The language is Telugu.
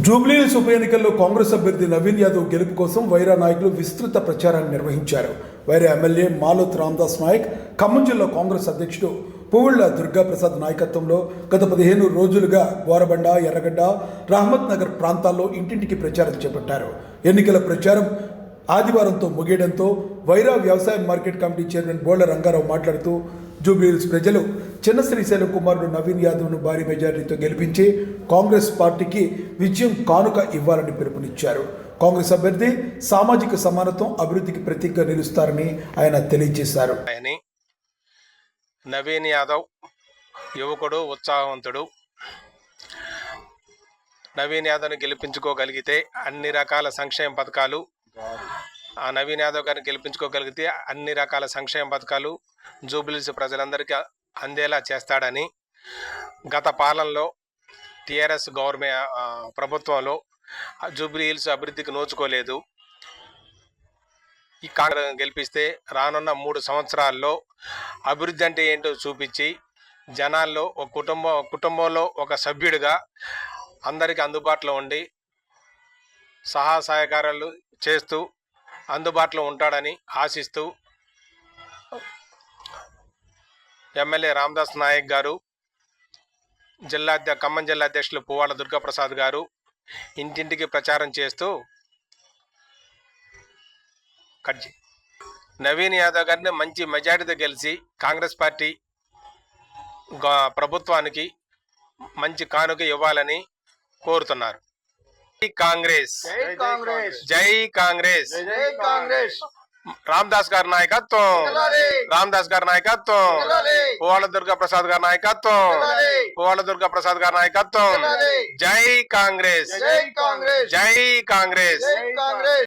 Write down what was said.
జూబ్లీహిల్స్ ఉప ఎన్నికల్లో కాంగ్రెస్ అభ్యర్థి నవీన్ యాదవ్ గెలుపు కోసం వైరా నాయకులు విస్తృత ప్రచారాన్ని నిర్వహించారు. వైరా ఎమ్మెల్యే మాలోత్ రామ్దాస్ నాయక్ ఖమ్మం జిల్లా కాంగ్రెస్ అధ్యక్షుడు పువ్వుళ్ళ దుర్గాప్రసాద్ నాయకత్వంలో గత పదిహేను రోజులుగా గోరబండ ఎర్రగడ్డ రహమత్ నగర్ ప్రాంతాల్లో ఇంటింటికి ప్రచారం చేపట్టారు. ఎన్నికల ప్రచారం ఆదివారంతో ముగియడంతో వైరా వ్యవసాయ market committee chairman Bolla Rangarao మాట్లాడుతూ జూబ్లీహిల్స్ ప్రజలు చిన్న శ్రీశైలం కుమారుడు నవీన్ యాదవ్ను భారీ మెజారిటీతో గెలిపించి కాంగ్రెస్ పార్టీకి విజయం కానుక ఇవ్వాలని పిలుపునిచ్చారు. కాంగ్రెస్ అభ్యర్థి సామాజిక సమానత్వం అభివృద్ధికి ప్రతీకగా నిలుస్తారని ఆయన తెలియజేశారు. నవీన్ యాదవ్ యువకుడు ఉత్సాహవంతుడు. నవీన్ యాదవ్ని గెలిపించుకోగలిగితే అన్ని రకాల సంక్షేమ పథకాలు ఆ నవీన్ యాదవ్ గారిని గెలిపించుకోగలిగితే అన్ని రకాల సంక్షేమ పథకాలు జూబిలీస్ ప్రజలందరికీ అందేలా చేస్తాడని గత పాలనలో టీఆర్ఎస్ గవర్నమెంట్ ప్రభుత్వంలో జూబ్లీ హిల్స్ అభివృద్ధికి నోచుకోలేదు. ఈ కాంగ్రెస్ గెలిపిస్తే రానున్న మూడు సంవత్సరాల్లో అభివృద్ధి అంటే ఏంటో చూపించి జనాల్లో ఒక కుటుంబం కుటుంబంలో ఒక సభ్యుడిగా అందరికీ అందుబాటులో ఉండి సహా సహకారాలు చేస్తూ అందుబాటులో ఉంటాడని ఆశిస్తూ ఎమ్మెల్యే రామదాస్ నాయక్ గారు జిల్లా ఖమ్మం జిల్లా అధ్యక్షులు పువ్వాడ దుర్గాప్రసాద్ గారు ఇంటింటికి ప్రచారం చేస్తూ కట్. నవీన్ యాదవ్ గారిని మంచి మెజారిటీతో గెలిచి కాంగ్రెస్ పార్టీ ప్రభుత్వానికి మంచి కానుక ఇవ్వాలని కోరుతున్నారు. జై కాంగ్రెస్. జై కాంగ్రెస్. జై కాంగ్రెస్. జై కాంగ్రెస్. రామదాస్ గారి నాయకత్వం వెళ్ళాలి. రామదాస్ గారి నాయకత్వం వెళ్ళాలి. పువ్వాల దుర్గా ప్రసాద్ గారి నాయకత్వం వెళ్ళాలి. పువ్వాల దుర్గా ప్రసాద్ గారి నాయకత్వం వెళ్ళాలి. జై కాంగ్రెస్ జై కాంగ్రెస్ జై కాంగ్రెస్ జై కాంగ్రెస్